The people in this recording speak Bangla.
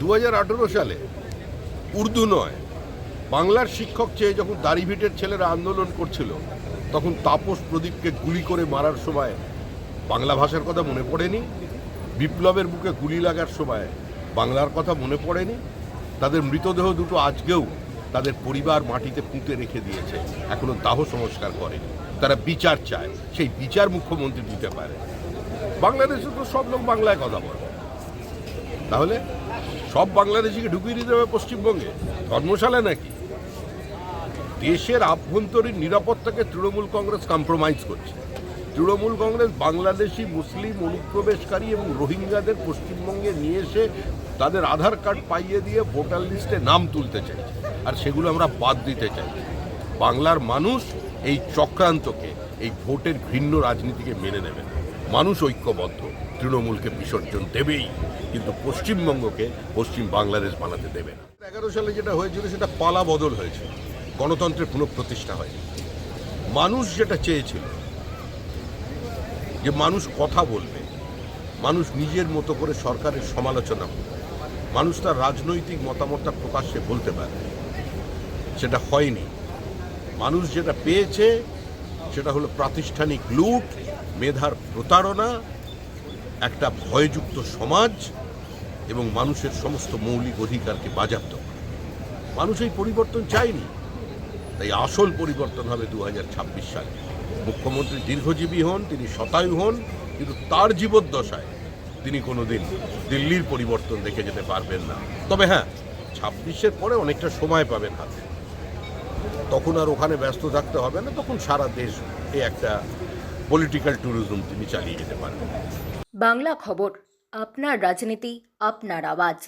দু হাজার আঠেরো সালে উর্দু নয়, বাংলার শিক্ষক চেয়ে যখন দাড়িভিটের ছেলেরা আন্দোলন করছিল, তখন তাপস প্রদীপকে গুলি করে মারার সময় বাংলা ভাষার কথা মনে পড়েনি, বিপ্লবের বুকে গুলি লাগার সময় বাংলার কথা মনে পড়েনি, তাদের মৃতদেহ দুটো আজকেও তাদের পরিবার মাটিতে পুঁতে রেখে দিয়েছে, এখনও দাহ সংস্কার করেনি। তারা বিচার চায়, সেই বিচার মুখ্যমন্ত্রী দিতে পারে। বাংলাদেশে তো সব লোক বাংলায় কথা বলে। তাহলে সব বাংলাদেশিকে ঢুকিয়ে দিতে হবে পশ্চিমবঙ্গে। ধর্মশালা নাকি? দেশের আভ্যন্তরীণ নিরাপত্তাকে তৃণমূল কংগ্রেস কম্প্রোমাইজ করছে। তৃণমূল কংগ্রেস বাংলাদেশি, মুসলিম, অনুপ্রবেশকারী এবং রোহিঙ্গাদের পশ্চিমবঙ্গে নিয়ে এসে তাদের আধার কার্ড পাইয়ে দিয়ে ভোটার লিস্টে নাম তুলতে চাইছে। আর সেগুলো আমরা বাদ দিতে চাই। বাংলার মানুষ এই চক্রান্তকে, এই ভোটের ভিন্ন রাজনীতিকে মেনে নেবে না। মানুষ ঐক্যবদ্ধ। তৃণমূলকে বিসর্জন দেবেই, কিন্তু পশ্চিমবঙ্গকে পশ্চিম বাংলাদেশ বানাতে দেবে না। এগারো সালে যেটা হয়েছিল, সেটা পালা বদল হয়েছে। গণতন্ত্রের পুনঃপ্রতিষ্ঠা হয়নি। মানুষ যেটা চেয়েছিল, যে মানুষ কথা বলবে, মানুষ নিজের মতো করে সরকারের সমালোচনা করবে, মানুষ তার রাজনৈতিক মতামতটা প্রকাশ্যে বলতে পারে সেটা হয়নি। মানুষ যেটা পেয়েছে সেটা হলো প্রাতিষ্ঠানিক লুট, মেধার প্রতারণা, একটা ভয়যুক্ত সমাজ এবং মানুষের সমস্ত মৌলিক অধিকারকে বাজাপ্ত। মানুষ এই পরিবর্তন চায়নি। তাই আসল পরিবর্তন হবে দু হাজার ছাব্বিশ সালে। মুখ্যমন্ত্রী দীর্ঘজীবী হন, তিনি শতায়ু হন, কিন্তু তার জীবদ্দশায় তিনি কোনোদিন দিল্লির পরিবর্তন দেখে যেতে পারবেন না। তবে হ্যাঁ ছাব্বিশের পরে অনেকটা সময় পাবেন হাতে। তখন আর ওখানে ব্যস্ত থাকতে হবে না, তখন সারা দেশ এই একটা পলিটিক্যাল ট্যুরিজম তিনি চালিয়ে যেতে পারবেন বাংলা খবর, আপনার রাজনীতি, আপনার আওয়াজ।